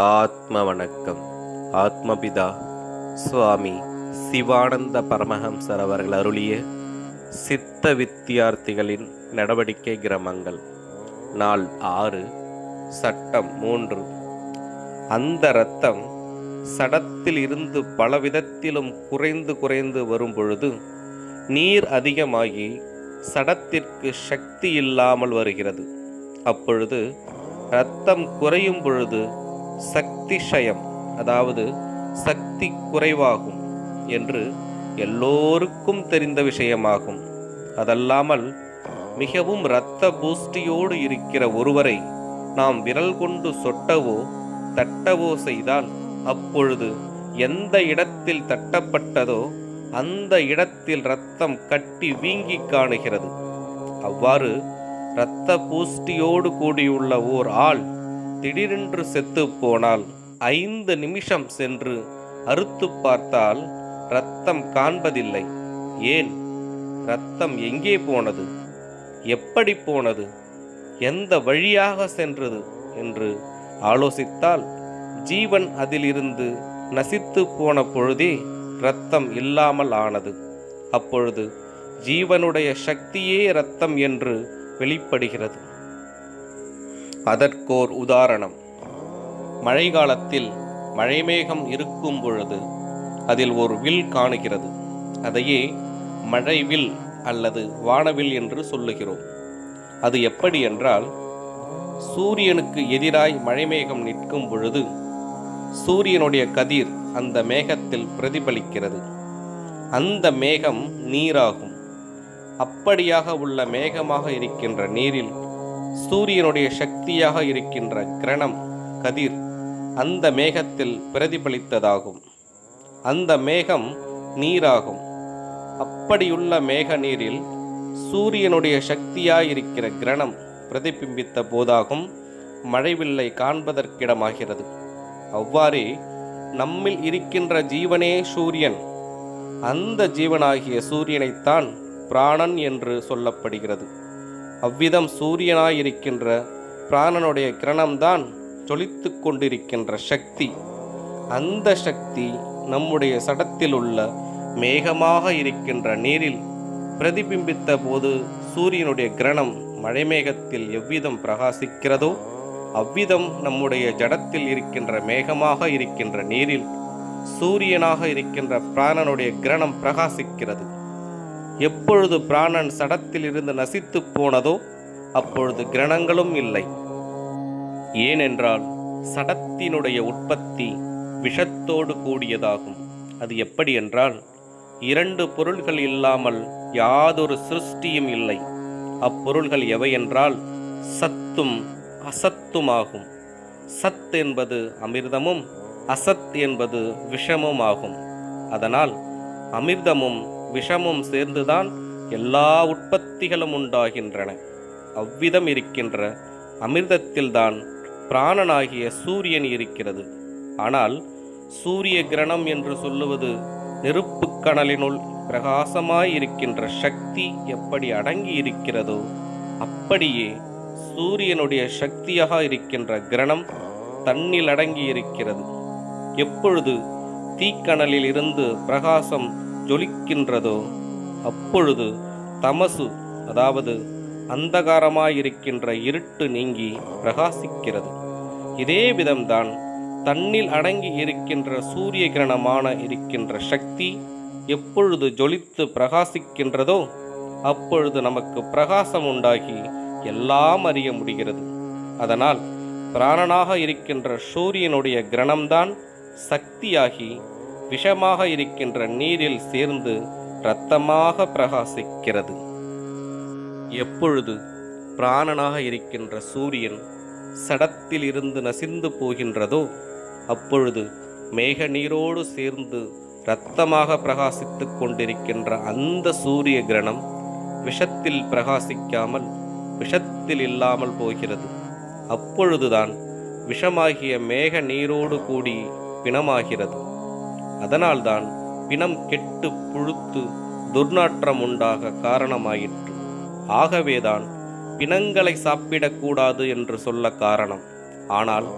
ஆத்ம வணக்கம் ஆத்மபிதா சுவாமி சிவானந்த பரமஹம்சர் அவர்கள் அருளிய சித்த வித்தியார்த்திகளின் நடவடிக்கை கிரமங்கள். நாள் ஆறு சட்டம் மூன்று. அந்த இரத்தம் சடத்தில் இருந்து பலவிதத்திலும் குறைந்து குறைந்து வரும் பொழுது நீர் அதிகமாகி சடத்திற்கு சக்தி இல்லாமல் வருகிறது. அப்பொழுது இரத்தம் குறையும் பொழுது சக்தி ஷயம் அதாவது சக்தி குறைவாகும் என்று எல்லோருக்கும் தெரிந்த விஷயமாகும். அதல்லாமல் மிகவும் இரத்த பூஷ்டியோடு இருக்கிற ஒருவரை நாம் விரல் கொண்டு சொட்டவோ தட்டவோ செய்தால் அப்பொழுது எந்த இடத்தில் தட்டப்பட்டதோ அந்த இடத்தில் இரத்தம் கட்டி வீங்கி காணுகிறது. அவ்வாறு இரத்த பூஷ்டியோடு கூடியுள்ள ஓர் ஆள் திடீரென்று செத்து போனால் ஐந்து நிமிஷம் சென்று அறுத்து பார்த்தால் ரத்தம் காண்பதில்லை. ஏன்? ரத்தம் எங்கே போனது? எப்படி போனது? எந்த வழியாக சென்றது? என்று ஆலோசித்தால் ஜீவன் அதிலிருந்து நசித்து போன பொழுதே இரத்தம் இல்லாமல் ஆனது. அப்பொழுது ஜீவனுடைய சக்தியே இரத்தம் என்று வெளிப்படுகிறது. அதற்கோர் உதாரணம். மழை காலத்தில் மழைமேகம் இருக்கும் பொழுது அதில் ஒரு வில் காணுகிறது. அதையே மழை வில் அல்லது வானவில் என்று சொல்லுகிறோம். அது எப்படி என்றால் சூரியனுக்கு எதிராய் மழைமேகம் நிற்கும் பொழுது சூரியனுடைய கதிர் அந்த மேகத்தில் பிரதிபலிக்கிறது. அந்த மேகம் நீராகும். அப்படியாக உள்ள மேகமாக இருக்கின்ற நீரில் சூரியனுடைய சக்தியாக இருக்கின்ற கிரணம் கதிர் அந்த மேகத்தில் பிரதிபலித்ததாகும். அந்த மேகம் நீராகும். அப்படியுள்ள மேக நீரில் சூரியனுடைய சக்தியாயிருக்கிற கிரணம் பிரதிபிம்பித்த போதாகும். மழைவில்லை காண்பதற்கிடமாகிறது. அவ்வாறே நம்மில் இருக்கின்ற ஜீவனே சூரியன். அந்த ஜீவனாகிய சூரியனைத்தான் பிராணன் என்று சொல்லப்படுகிறது. அவ்விதம் சூரியனாயிருக்கின்ற பிராணனுடைய கிரணம்தான் ஜொலித்து கொண்டிருக்கின்ற சக்தி. அந்த சக்தி நம்முடைய சடத்தில் உள்ள மேகமாக இருக்கின்ற நீரில் பிரதிபிம்பித்த போது சூரியனுடைய கிரணம் மழைமேகத்தில் எவ்விதம் பிரகாசிக்கிறதோ அவ்விதம் நம்முடைய ஜடத்தில் இருக்கின்ற மேகமாக இருக்கின்ற நீரில் சூரியனாக இருக்கின்ற பிராணனுடைய கிரணம் பிரகாசிக்கிறது. எப்பொழுது பிராணன் சடத்தில் இருந்து நசித்து போனதோ அப்பொழுது கிரணங்களும் இல்லை. ஏனென்றால் சடத்தினுடைய உற்பத்தி விஷத்தோடு கூடியதாகும். அது எப்படி என்றால் இரண்டு பொருள்கள் இல்லாமல் யாதொரு சிருஷ்டியும் இல்லை. அப்பொருள்கள் எவை என்றால் சத்தும் அசத்துமாகும். சத் என்பது அமிர்தமும் அசத் என்பது விஷமும் ஆகும் அதனால் அமிர்தமும் விஷமும் சேர்ந்துதான் எல்லா உற்பத்திகளும் உண்டாகின்றன. அவ்விதம் இருக்கின்ற அமிர்தத்தில்தான் பிராணனாகிய சூரியன் இருக்கிறது. ஆனால் சூரிய கிரணம் என்று சொல்லுவது நெருப்புக் கணலினுள் பிரகாசமாயிருக்கின்ற சக்தி எப்படி அடங்கி இருக்கிறதோ அப்படியே சூரியனுடைய சக்தியாக இருக்கின்ற கிரணம் தன்னில் அடங்கி இருக்கிறது. எப்பொழுது தீக்கணலில் இருந்து பிரகாசம் ஜொலிக்கின்றதோ அப்பொழுது தமசு அதாவது அந்தகாரமாயிருக்கின்ற இருட்டு நீங்கி பிரகாசிக்கிறது. இதே விதம்தான் தன்னில் அடங்கி இருக்கின்ற சூரிய கிரணமான இருக்கின்ற சக்தி எப்பொழுது ஜொலித்து பிரகாசிக்கின்றதோ அப்பொழுது நமக்கு பிரகாசம் உண்டாகி எல்லாம் அறிய முடிகிறது. அதனால் பிராணனாக இருக்கின்ற சூரியனுடைய கிரணம்தான் சக்தியாகி விஷமாக இருக்கின்ற நீரில் சேர்ந்து இரத்தமாக பிரகாசிக்கிறது. எப்பொழுது பிராணனாக இருக்கின்ற சூரியன் சடத்தில் இருந்து நசிந்து போகின்றதோ அப்பொழுது மேக நீரோடு சேர்ந்து இரத்தமாக பிரகாசித்துக் கொண்டிருக்கின்ற அந்த சூரிய கிரணம் விஷத்தில் பிரகாசிக்காமல் விஷத்தில் இல்லாமல் போகிறது. அப்பொழுதுதான் விஷமாகிய மேக நீரோடு கூடி பிணமாகிறது. அதனால்தான் பிணம் கெட்டு புழுத்து துர்நாற்றம் உண்டாக காரணமாயிற்று. ஆகவேதான் பிணங்களை சாப்பிடக்கூடாது என்று சொல்ல காரணம். ஆனால்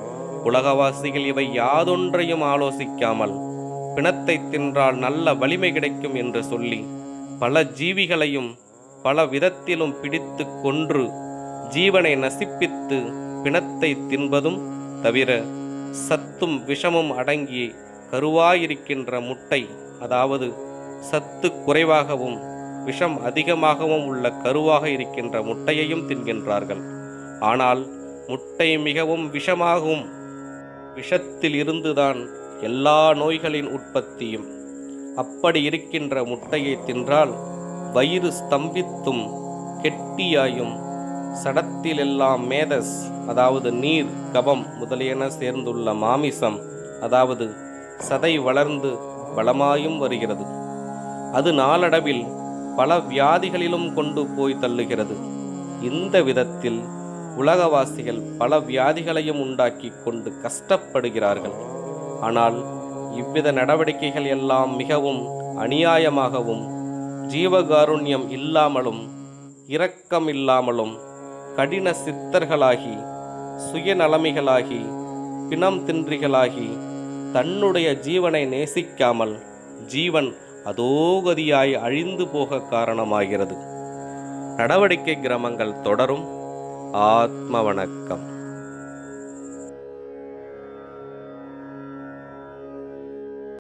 உலகவாசிகள் இவை யாதொன்றையும் ஆலோசிக்காமல் பிணத்தை தின்றால் நல்ல வலிமை கிடைக்கும் என்று சொல்லி பல ஜீவிகளையும் பல விதத்திலும் பிடித்து கொன்று ஜீவனை நசிப்பித்து பிணத்தை தின்பதும் தவிர சத்தும் விஷமும் அடங்கி கருவாயிருக்கின்ற முட்டை அதாவது சத்து குறைவாகவும் விஷம் அதிகமாகவும் உள்ள கருவாக இருக்கின்ற முட்டையையும் தின்கின்றார்கள். ஆனால் முட்டை மிகவும் விஷமாகும். விஷத்தில் இருந்துதான் எல்லா நோய்களின் உற்பத்தியும். அப்படி இருக்கின்ற முட்டையை தின்றால் வயிறு ஸ்தம்பித்தும் கெட்டியாயும் சடத்திலெல்லாம் மேதஸ் அதாவது நீர் கபம் முதலியன சேர்ந்துள்ள மாமிசம் அதாவது சதை வளர்ந்து பலமாயும் வருகிறது. அது நாளடைவில் பல வியாதிகளிலும் கொண்டு போய் தள்ளுகிறது. இந்த விதத்தில் உலகவாசிகள் பல வியாதிகளையும் உண்டாக்கி கொண்டு கஷ்டப்படுகிறார்கள். ஆனால் இவ்வித நடவடிக்கைகள் எல்லாம் மிகவும் அநியாயமாகவும் ஜீவகாருண்யம் இல்லாமலும் இரக்கம் இல்லாமலும் கடின சித்தர்களாகி சுயநலமிகளாகி பிணம் தின்றிகளாகி தன்னுடைய ஜீவனை நேசிக்காமல் ஜீவன் அதோகதியாய் அழிந்து போக காரணமாகிறது. நடவடிக்கை கிரமங்கள் தொடரும். ஆத்ம வணக்கம்